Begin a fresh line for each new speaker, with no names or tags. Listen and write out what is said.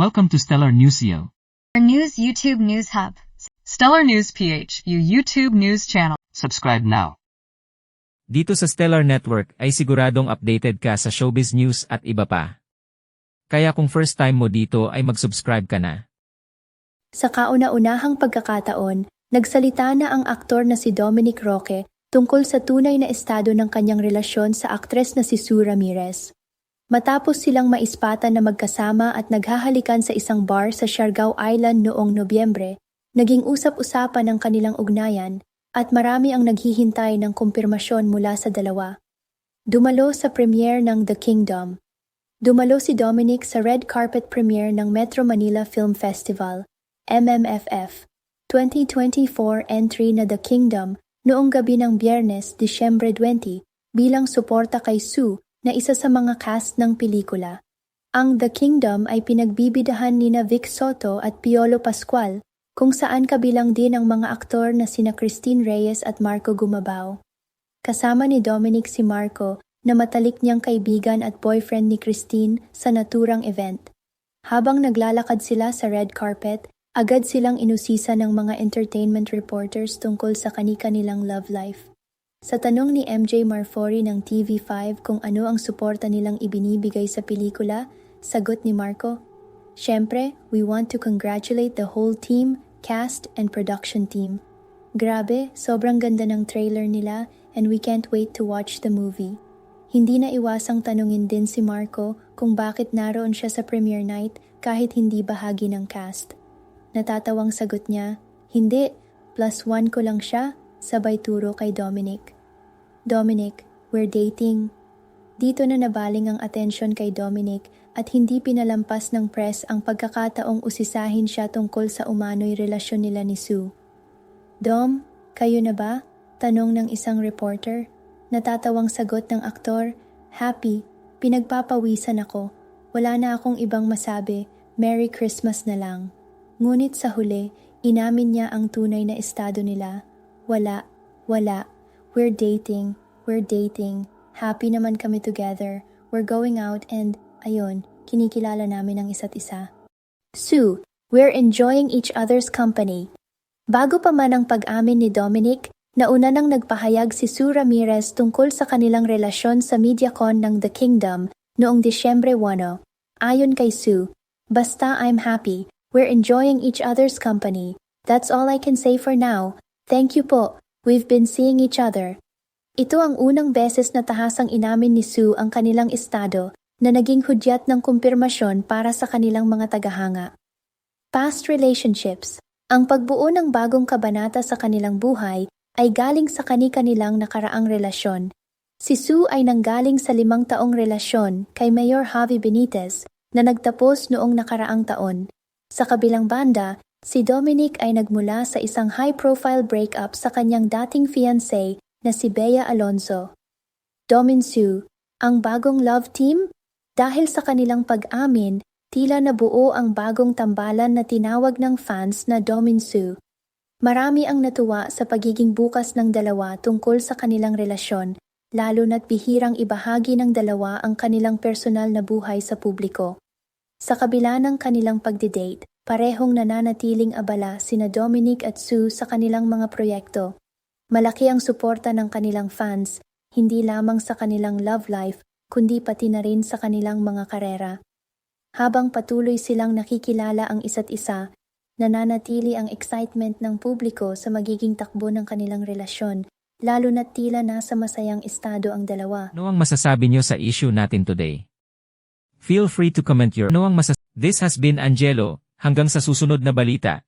Welcome to Stellar Newsio.
Our news YouTube News Hub.
Stellar News PH, you YouTube news channel.
Subscribe now.
Dito sa Stellar Network ay siguradong updated ka sa showbiz news at iba pa. Kaya kung first time mo dito ay mag-subscribe ka na.
Sa kauna-unahang pagkakataon, nagsalita na ang aktor na si Dominic Roque tungkol sa tunay na estado ng kanyang relasyon sa aktres na si Sue Ramirez. Matapos silang maispatan na magkasama at naghahalikan sa isang bar sa Siargao Island noong Nobyembre, naging usap-usapan ang kanilang ugnayan at marami ang naghihintay ng kumpirmasyon mula sa dalawa. Dumalo sa premiere ng The Kingdom. Dumalo si Dominic sa red carpet premiere ng Metro Manila Film Festival, MMFF, 2024 entry na The Kingdom noong gabi ng Biyernes, Disyembre 20, bilang suporta kay Sue na isa sa mga cast ng pelikula. Ang The Kingdom ay pinagbibidahan ni na Vic Soto at Piolo Pascual kung saan kabilang din ang mga aktor na sina Christine Reyes at Marco Gumabao. Kasama ni Dominic si Marco na matalik niyang kaibigan at boyfriend ni Christine sa naturang event. Habang naglalakad sila sa red carpet, agad silang inusisa ng mga entertainment reporters tungkol sa kani-kanilang love life. Sa tanong ni MJ Marfori ng TV5 kung ano ang suporta nilang ibinibigay sa pelikula, sagot ni Marco, Siyempre, we want to congratulate the whole team, cast, and production team. Grabe, sobrang ganda ng trailer nila and we can't wait to watch the movie. Hindi na iwasang tanungin din si Marco kung bakit naroon siya sa premiere night kahit hindi bahagi ng cast. Natatawang sagot niya, Hindi, plus one ko lang siya, sabay turo kay Dominic. Dominic, we're dating. Dito na nabaling ang atensyon kay Dominic at hindi pinalampas ng press ang pagkakataong usisahin siya tungkol sa umano'y relasyon nila ni Sue. Dom, kayo na ba? Tanong ng isang reporter. Natatawang sagot ng aktor, Happy, pinagpapawisan ako. Wala na akong ibang masabi, Merry Christmas na lang. Ngunit sa huli, inamin niya ang tunay na estado nila. Wala, wala. We're dating, we're dating. Happy naman kami together. We're going out and, ayun, kinikilala namin ang isa't isa. Sue, we're enjoying each other's company. Bago pa man ang pag-amin ni Dominic, nauna nang nagpahayag si Sue Ramirez tungkol sa kanilang relasyon sa MediaCon ng The Kingdom noong Disyembre 1. Ayon kay Sue, Basta I'm happy, we're enjoying each other's company. That's all I can say for now. Thank you po, we've been seeing each other. Ito ang unang beses na tahasang inamin ni Sue ang kanilang estado na naging hudyat ng kumpirmasyon para sa kanilang mga tagahanga. Past relationships Ang pagbuo ng bagong kabanata sa kanilang buhay ay galing sa kani-kanilang nakaraang relasyon. Si Sue ay nanggaling sa limang taong relasyon kay Mayor Javi Benitez na nagtapos noong nakaraang taon. Sa kabilang banda, si Dominic ay nagmula sa isang high-profile breakup sa kanyang dating fiancé na si Bea Alonso. Domin Sue, ang bagong love team? Dahil sa kanilang pag-amin, tila nabuo ang bagong tambalan na tinawag ng fans na Domin Sue. Marami ang natuwa sa pagiging bukas ng dalawa tungkol sa kanilang relasyon, lalo na't bihirang ibahagi ng dalawa ang kanilang personal na buhay sa publiko. Sa kabila ng kanilang pagdidate, parehong nananatiling abala sina Dominic at Sue sa kanilang mga proyekto. Malaki ang suporta ng kanilang fans, hindi lamang sa kanilang love life, kundi pati na rin sa kanilang mga karera. Habang patuloy silang nakikilala ang isa't isa, nananatili ang excitement ng publiko sa magiging takbo ng kanilang relasyon, lalo na tila nasa masayang estado ang dalawa.
Ano ang masasabi niyo sa issue natin today? Feel free to comment your ano ang masas- This has been Angelo, hanggang sa susunod na balita.